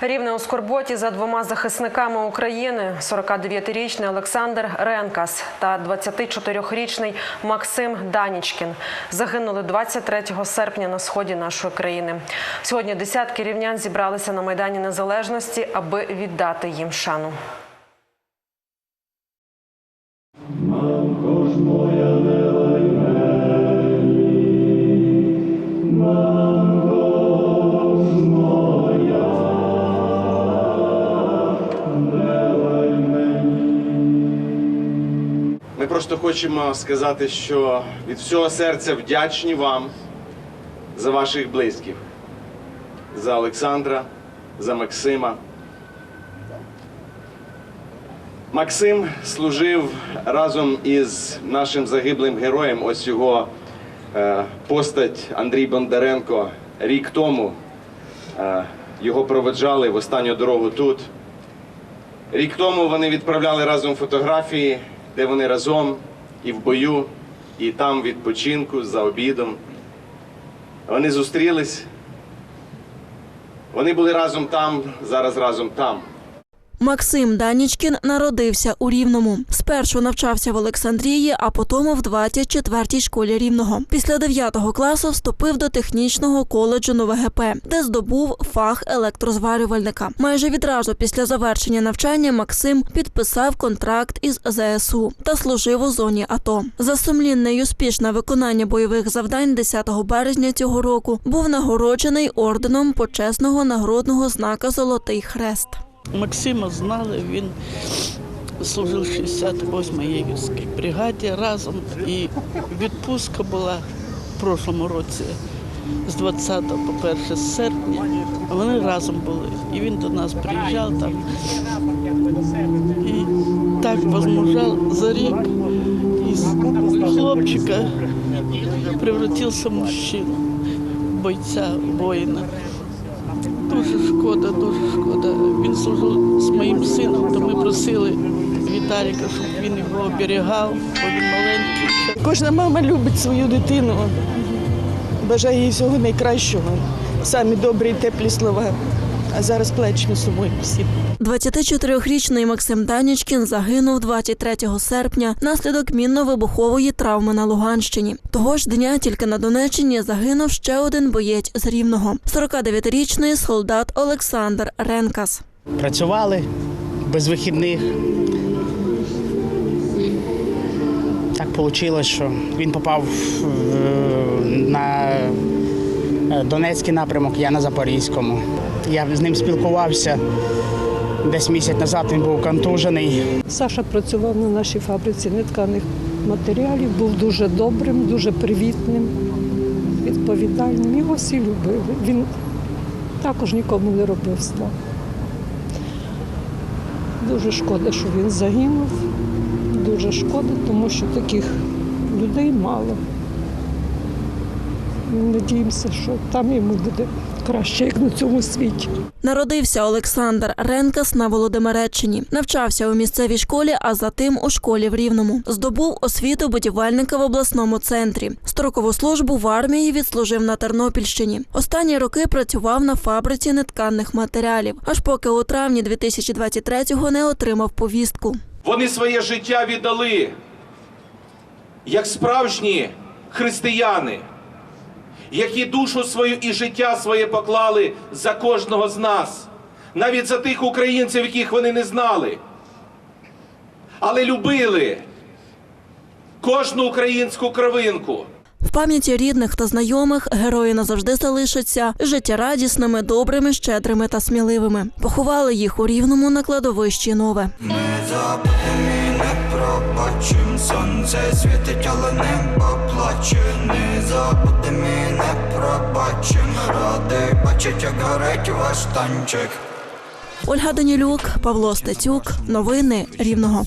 Рівне у скорботі за двома захисниками України: 49-річний Олександр Ренкас та 24-річний Максим Данічкін загинули 23 серпня на сході нашої країни. Сьогодні десятки рівнян зібралися на майдані Незалежності, аби віддати їм шану. Просто хочемо сказати, що від всього серця вдячні вам за ваших близьких, за Олександра, за Максима. Максим служив разом із нашим загиблим героєм. Ось його е, постать Андрій Бондаренко рік тому. Е, його проведжали в останню дорогу тут. Рік тому вони відправляли разом фотографії, де вони разом і в бою, і там відпочинку за обідом. Вони зустрілись. Вони були разом там, зараз разом там. Максим Данічкін народився у Рівному. Спершу навчався в Олександрії, а потім в 24-й школі Рівного. Після 9 класу вступив до технічного коледжу Нове ГП, де здобув фах електрозварювальника. Майже відразу після завершення навчання Максим підписав контракт із ЗСУ та служив у зоні АТО. За сумлінне й успішне виконання бойових завдань 10 березня цього року був нагороджений орденом почесного нагородного знака Золотий Хрест. Максима знали, він служив 68-й єгерській бригаді разом. І відпустка була в прошлому році з 20 по 1 серпня. Вони разом були. І він до нас приїжджав там. І так возмужав за рік із хлопчика превратився в мужчину, бойця, воїна. Дуже шкода, дуже шкода. Він служив з моїм сином, то ми просили Віталіка, щоб він його оберігав, бо він маленький. Кожна мама любить свою дитину, бажає їй всього найкращого. Самі добрі і теплі слова. А зараз плачемо сумуємо всі. 24-річний Максим Данічкін загинув 23 серпня внаслідок мінно-вибухової травми на Луганщині. Того ж дня тільки на Донеччині загинув ще один боєць з Рівного – 49-річний солдат Олександр Ренкас. Працювали без вихідних. Так вийшло, що він попав на е, Донецький напрямок, я на Запорізькому. Я з ним спілкувався. Десь місяць назад він був контужений. Саша працював на нашій фабриці нетканих матеріалів, був дуже добрим, дуже привітним, відповідальним. Його всі любили. Він також нікому не робив зла. Дуже шкода, що він загинув. Дуже шкода, тому що таких людей мало. Надіємося, що там йому буде краще, як на цьому світі. Народився Олександр Ренкас на Володимиреччині. Навчався у місцевій школі, а затим у школі в Рівному. Здобув освіту будівельника в обласному центрі. Строкову службу в армії відслужив на Тернопільщині. Останні роки працював на фабриці нетканих матеріалів, аж поки у травні 2023-го не отримав повістку. Вони своє життя віддали як справжні християни, які душу свою і життя своє поклали за кожного з нас, навіть за тих українців, яких вони не знали, але любили кожну українську кровинку. В пам'яті рідних та знайомих герої назавжди залишаться життєрадісними, добрими, щедрими та сміливими. Поховали їх у рівному на кладовищі нове. Не забудем не пробачим Сонце світить, але небо плаче Не забудем і не пробачим Радий бачить, як горить ваш танчик Ольга Данілюк, Павло Стецюк. Новини Рівного.